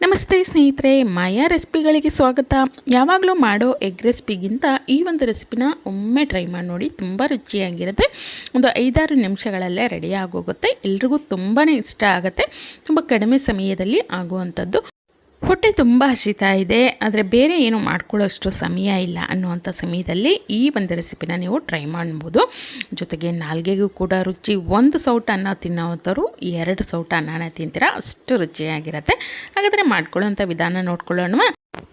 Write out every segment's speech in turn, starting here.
ನಮಸ್ತೆ ಸ್ನೇಹಿತರೆ, ಮಾಯಾ ರೆಸಿಪಿಗಳಿಗೆ ಸ್ವಾಗತ. ಯಾವಾಗಲೂ ಮಾಡೋ ಎಗ್ ರೆಸಿಪಿಗಿಂತ ಈ ಒಂದು ರೆಸಿಪಿನ ಒಮ್ಮೆ ಟ್ರೈ ಮಾಡಿ ನೋಡಿ, ತುಂಬ ರುಚಿಯಾಗಿರುತ್ತೆ. ಒಂದು ಐದಾರು ನಿಮಿಷಗಳಲ್ಲೇ ರೆಡಿ ಆಗೋಗುತ್ತೆ. ಎಲ್ರಿಗೂ ತುಂಬಾ ಇಷ್ಟ ಆಗುತ್ತೆ. ತುಂಬ ಕಡಿಮೆ ಸಮಯದಲ್ಲಿ ಆಗುವಂಥದ್ದು. ಹೊಟ್ಟೆ ತುಂಬ ಹಸಿತಾ ಇದೆ, ಆದರೆ ಬೇರೆ ಏನು ಮಾಡ್ಕೊಳ್ಳೋಷ್ಟು ಸಮಯ ಇಲ್ಲ ಅನ್ನುವಂಥ ಸಮಯದಲ್ಲಿ ಈ ಒಂದು ರೆಸಿಪಿನ ನೀವು ಟ್ರೈ ಮಾಡ್ಬೋದು. ಜೊತೆಗೆ ನಾಲ್ಗೆಗೂ ಕೂಡ ರುಚಿ ಒಂದು ಸೌಟ ಅನ್ನ ತಿನ್ನೋವಂಥವ್ರು ಎರಡು ಸೌಟ ಅನ್ನನ ತಿಂತೀರ, ಅಷ್ಟು ರುಚಿಯಾಗಿರುತ್ತೆ. ಹಾಗಾದರೆ ಮಾಡ್ಕೊಳ್ಳೋಂಥ ವಿಧಾನ ನೋಡ್ಕೊಳ್ಳೋಣ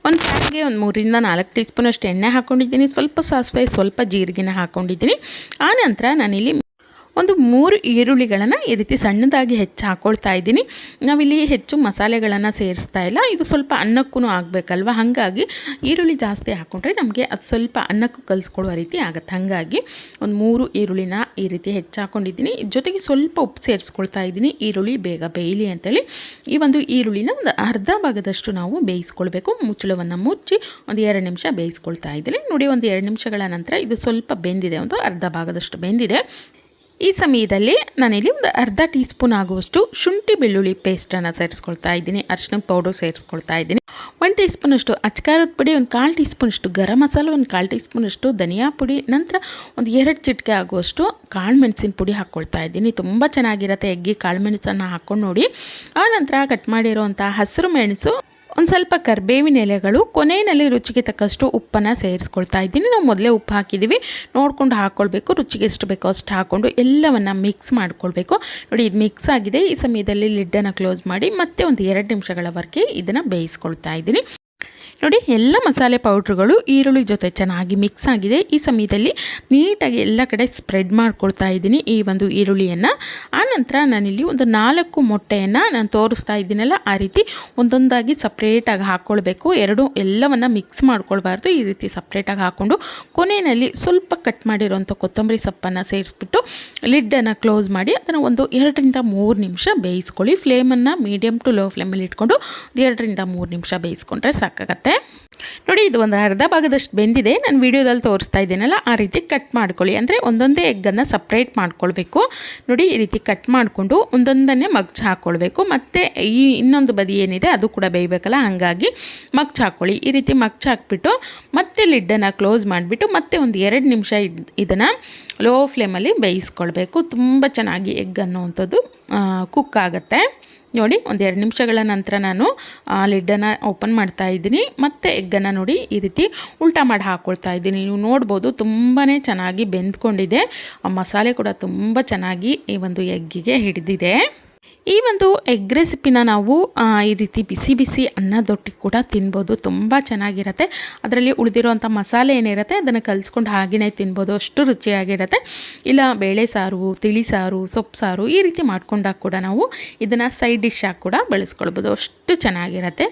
ಒಂದು ಪ್ಯಾನ್ಗೆ ಒಂದು ಮೂರಿಂದ ನಾಲ್ಕು ಟೀ ಸ್ಪೂನಷ್ಟು ಎಣ್ಣೆ ಹಾಕ್ಕೊಂಡಿದ್ದೀನಿ ಸ್ವಲ್ಪ ಸಾಸಿವೆ, ಸ್ವಲ್ಪ ಜೀರಿಗೆನ ಹಾಕ್ಕೊಂಡಿದ್ದೀನಿ ಆನಂತರ ನಾನಿಲ್ಲಿ ಒಂದು ಮೂರು ಈರುಳ್ಳಿಗಳನ್ನು ಈ ರೀತಿ ಸಣ್ಣದಾಗಿ ಹೆಚ್ಚು ಹಾಕ್ಕೊಳ್ತಾ ಇದ್ದೀನಿ. ನಾವಿಲ್ಲಿ ಹೆಚ್ಚು ಮಸಾಲೆಗಳನ್ನು ಸೇರಿಸ್ತಾ ಇಲ್ಲ. ಇದು ಸ್ವಲ್ಪ ಅನ್ನಕ್ಕೂ ಆಗಬೇಕಲ್ವ? ಹಾಗಾಗಿ ಈರುಳ್ಳಿ ಜಾಸ್ತಿ ಹಾಕ್ಕೊಂಡ್ರೆ ನಮಗೆ ಅದು ಸ್ವಲ್ಪ ಅನ್ನಕ್ಕೂ ಕಲಿಸ್ಕೊಳ್ಳೋ ರೀತಿ ಆಗುತ್ತೆ. ಹಾಗಾಗಿ ಒಂದು ಮೂರು ಈರುಳ್ಳಿನ ಈ ರೀತಿ ಹೆಚ್ಚು ಹಾಕ್ಕೊಂಡಿದ್ದೀನಿ ಜೊತೆಗೆ ಸ್ವಲ್ಪ ಉಪ್ಪು ಸೇರಿಸ್ಕೊಳ್ತಾ ಇದ್ದೀನಿ. ಈರುಳ್ಳಿ ಬೇಗ ಬೇಯಲಿ ಅಂತೇಳಿ. ಈ ಒಂದು ಈರುಳ್ಳಿನ ಒಂದು ಅರ್ಧ ಭಾಗದಷ್ಟು ನಾವು ಬೇಯಿಸ್ಕೊಳ್ಬೇಕು. ಮುಚ್ಚಳವನ್ನು ಮುಚ್ಚಿ ಒಂದು ಎರಡು ನಿಮಿಷ ಬೇಯಿಸ್ಕೊಳ್ತಾ ಇದ್ದೀನಿ. ನೋಡಿ, ಒಂದು ಎರಡು ನಿಮಿಷಗಳ ನಂತರ ಇದು ಸ್ವಲ್ಪ ಬೆಂದಿದೆ. ಒಂದು ಅರ್ಧ ಭಾಗದಷ್ಟು ಬೆಂದಿದೆ. ಈ ಸಮಯದಲ್ಲಿ ನಾನಿಲ್ಲಿ ಒಂದು ಅರ್ಧ ಟೀ ಸ್ಪೂನ್ ಆಗುವಷ್ಟು ಶುಂಠಿ ಬೆಳ್ಳುಳ್ಳಿ ಪೇಸ್ಟನ್ನು ಸೇರಿಸ್ಕೊಳ್ತಾ ಇದ್ದೀನಿ ಅರ್ಶಿನ ಪೌಡರ್ ಸೇರಿಸ್ಕೊಳ್ತಾ ಇದ್ದೀನಿ. ಒಂದು ಟೀ ಸ್ಪೂನಷ್ಟು ಅಚ್ಕಾರದ ಪುಡಿ, ಒಂದು ಕಾಲು ಟೀ ಸ್ಪೂನಷ್ಟು ಗರಂ ಮಸಾಲೆ, ಒಂದು ಕಾಲು ಟೀ ಸ್ಪೂನಷ್ಟು ಧನಿಯಾ ಪುಡಿ, ನಂತರ ಒಂದು ಎರಡು ಚಿಟಿಕೆ ಆಗುವಷ್ಟು ಕಾಳು ಮೆಣಸಿನ ಪುಡಿ ಹಾಕ್ಕೊಳ್ತಾ ಇದ್ದೀನಿ. ತುಂಬ ಚೆನ್ನಾಗಿರುತ್ತೆ ಎಗ್ಗಿ ಕಾಳು ಮೆಣಸನ್ನು ಹಾಕ್ಕೊಂಡು ನೋಡಿ. ಆ ನಂತರ ಕಟ್ ಮಾಡಿರೋವಂಥ ಹಸಿರು ಮೆಣಸು ಒಂದು ಸ್ವಲ್ಪ ಕರ್ಬೇವಿನ ಎಲೆಗಳು, ಕೊನೆಯಲ್ಲಿ ರುಚಿಗೆ ತಕ್ಕಷ್ಟು ಉಪ್ಪನ್ನು ಸೇರಿಸ್ಕೊಳ್ತಾ ಇದ್ದೀನಿ. ನಾವು ಮೊದಲೇ ಉಪ್ಪು ಹಾಕಿದ್ದೀವಿ ನೋಡಿಕೊಂಡು ಹಾಕ್ಕೊಳ್ಬೇಕು ರುಚಿಗೆ ಎಷ್ಟು ಬೇಕೋ ಅಷ್ಟು ಹಾಕ್ಕೊಂಡು ಎಲ್ಲವನ್ನು ಮಿಕ್ಸ್ ಮಾಡ್ಕೊಳ್ಬೇಕು. ನೋಡಿ, ಇದು ಮಿಕ್ಸ್ ಆಗಿದೆ. ಈ ಸಮಯದಲ್ಲಿ ಲಿಡ್ಡನ್ನು ಕ್ಲೋಸ್ ಮಾಡಿ ಮತ್ತೆ ಒಂದು ಎರಡು ನಿಮಿಷಗಳವರೆಗೆ ಇದನ್ನು ಬೇಯಿಸ್ಕೊಳ್ತಾ ಇದ್ದೀನಿ. ನೋಡಿ, ಎಲ್ಲ ಮಸಾಲೆ ಪೌಡ್ರುಗಳು ಈರುಳ್ಳಿ ಜೊತೆ ಚೆನ್ನಾಗಿ ಮಿಕ್ಸ್ ಆಗಿದೆ. ಈ ಸಮಯದಲ್ಲಿ ನೀಟಾಗಿ ಎಲ್ಲ ಕಡೆ ಸ್ಪ್ರೆಡ್ ಮಾಡ್ಕೊಳ್ತಾ ಇದ್ದೀನಿ ಈ ಒಂದು ಈರುಳ್ಳಿಯನ್ನು. ಆನಂತರ ನಾನಿಲ್ಲಿ ಒಂದು ನಾಲ್ಕು ಮೊಟ್ಟೆಯನ್ನು ನಾನು ತೋರಿಸ್ತಾ ಇದ್ದೀನಲ್ಲ, ಆ ರೀತಿ ಒಂದೊಂದಾಗಿ ಸಪ್ರೇಟಾಗಿ ಹಾಕ್ಕೊಳ್ಬೇಕು ಎರಡು ಎಲ್ಲವನ್ನು ಮಿಕ್ಸ್ ಮಾಡ್ಕೊಳ್ಬಾರ್ದು. ಈ ರೀತಿ ಸಪ್ರೇಟಾಗಿ ಹಾಕ್ಕೊಂಡು ಕೊನೆಯಲ್ಲಿ ಸ್ವಲ್ಪ ಕಟ್ ಮಾಡಿರೋಂಥ ಕೊತ್ತಂಬರಿ ಸೊಪ್ಪನ್ನು ಸೇರಿಸ್ಬಿಟ್ಟು ಲಿಡ್ಡನ್ನು ಕ್ಲೋಸ್ ಮಾಡಿ ಅದನ್ನು ಒಂದು ಎರಡರಿಂದ ಮೂರು ನಿಮಿಷ ಬೇಯಿಸ್ಕೊಳ್ಳಿ. ಫ್ಲೇಮನ್ನು ಮೀಡಿಯಮ್ ಟು ಲೋ ಫ್ಲೇಮಲ್ಲಿ ಇಟ್ಕೊಂಡು ಎರಡರಿಂದ ಮೂರು ನಿಮಿಷ ಬೇಯಿಸ್ಕೊಂಡ್ರೆ ಸಾಕಾಗತ್ತೆ. ನೋಡಿ, ಇದು ಒಂದು ಅರ್ಧ ಭಾಗದಷ್ಟು ಬೆಂದಿದೆ. ನಾನು ವೀಡಿಯೋದಲ್ಲಿ ತೋರಿಸ್ತಾ ಇದ್ದೀನಲ್ಲ, ಆ ರೀತಿ ಕಟ್ ಮಾಡ್ಕೊಳ್ಳಿ. ಅಂದರೆ ಒಂದೊಂದೇ ಎಗ್ಗನ್ನು ಸಪ್ರೇಟ್ ಮಾಡ್ಕೊಳ್ಬೇಕು. ನೋಡಿ, ಈ ರೀತಿ ಕಟ್ ಮಾಡಿಕೊಂಡು ಒಂದೊಂದನ್ನೇ ಮಗ್ಚ ಹಾಕ್ಕೊಳ್ಬೇಕು ಮತ್ತು ಈ ಇನ್ನೊಂದು ಬದಿ ಏನಿದೆ, ಅದು ಕೂಡ ಬೇಯಬೇಕಲ್ಲ, ಹಾಗಾಗಿ ಮಗ್ಚ ಹಾಕ್ಕೊಳ್ಳಿ ಈ ರೀತಿ ಮಗ್ಚ ಹಾಕ್ಬಿಟ್ಟು ಮತ್ತೆ ಲಿಡ್ಡನ್ನು ಕ್ಲೋಸ್ ಮಾಡಿಬಿಟ್ಟು ಮತ್ತೆ ಒಂದು ಎರಡು ನಿಮಿಷ ಇದನ್ನು ಲೋ ಫ್ಲೇಮಲ್ಲಿ ಬೇಯಿಸ್ಕೊಳ್ಬೇಕು. ತುಂಬ ಚೆನ್ನಾಗಿ ಎಗ್ ಅನ್ನೋವಂಥದ್ದು ಕುಕ್ ಆಗುತ್ತೆ. ನೋಡಿ ಒಂದು ಎರಡು ನಿಮಿಷಗಳ ನಂತರ ನಾನು ಲಿಡ್ಡನ್ನು ಓಪನ್ ಮಾಡ್ತಾ ಇದ್ದೀನಿ. ಮತ್ತು ಎಗ್ಗನ್ನು ನೋಡಿ ಈ ರೀತಿ ಉಲ್ಟಾ ಮಾಡಿ ಹಾಕ್ಕೊಳ್ತಾ ಇದ್ದೀನಿ. ನೀವು ನೋಡ್ಬೋದು ತುಂಬಾ ಚೆನ್ನಾಗಿ ಬೆಂದ್ಕೊಂಡಿದೆ. ಮಸಾಲೆ ಕೂಡ ತುಂಬ ಚೆನ್ನಾಗಿ ಈ ಒಂದು ಎಗ್ಗಿಗೆ ಹಿಡಿದಿದೆ. ಈ ಒಂದು ಎಗ್ ರೆಸಿಪಿನ ನಾವು ಈ ರೀತಿ ಬಿಸಿ ಬಿಸಿ ಅನ್ನದೊಟ್ಟಿಗೆ ಕೂಡ ತಿನ್ಬೋದು. ತುಂಬ ಚೆನ್ನಾಗಿರುತ್ತೆ. ಅದರಲ್ಲಿ ಉಳಿದಿರುವಂಥ ಮಸಾಲೆ ಏನಿರುತ್ತೆ, ಅದನ್ನು ಕಲಿಸ್ಕೊಂಡು ಹಾಗೆಯೇ ತಿನ್ಬೋದು. ಅಷ್ಟು ರುಚಿಯಾಗಿರುತ್ತೆ. ಇಲ್ಲ, ಬೇಳೆ ಸಾರು, ತಿಳಿ ಸಾರು, ಸೊಪ್ಪು ಸಾರು ಈ ರೀತಿ ಮಾಡ್ಕೊಂಡಾಗ ಕೂಡ ನಾವು ಇದನ್ನು ಸೈಡ್ ಡಿಶ್ ಆಗಿ ಕೂಡ ಬಳಸ್ಕೊಳ್ಬೋದು. ಅಷ್ಟು ಚೆನ್ನಾಗಿರುತ್ತೆ.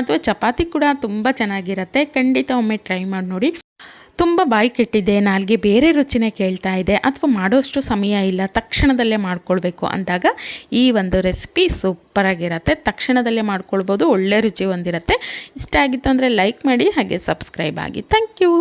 ಅಥವಾ ಚಪಾತಿ ಕೂಡ ತುಂಬ ಚೆನ್ನಾಗಿರುತ್ತೆ. ಖಂಡಿತ ಒಮ್ಮೆ ಟ್ರೈ ಮಾಡಿ ನೋಡಿ. ತುಂಬ ಬಾಯಿ ಕೆಟ್ಟಿದೆ, ನಾಲ್ಗೆ ಬೇರೆ ರುಚಿನೇ ಕೇಳ್ತಾ ಇದೆ, ಅಥವಾ ಮಾಡೋಷ್ಟು ಸಮಯ ಇಲ್ಲ, ತಕ್ಷಣದಲ್ಲೇ ಮಾಡ್ಕೊಳ್ಬೇಕು ಅಂದಾಗ ಈ ಒಂದು ರೆಸಿಪಿ ಸೂಪರಾಗಿರುತ್ತೆ ತಕ್ಷಣದಲ್ಲೇ ಮಾಡ್ಕೊಳ್ಬೋದು, ಒಳ್ಳೆ ರುಚಿ ಹೊಂದಿರುತ್ತೆ. ಇಷ್ಟ ಆಗಿತ್ತು ಅಂದರೆ ಲೈಕ್ ಮಾಡಿ, ಹಾಗೆ ಸಬ್ಸ್ಕ್ರೈಬ್ ಆಗಿ. Thank you.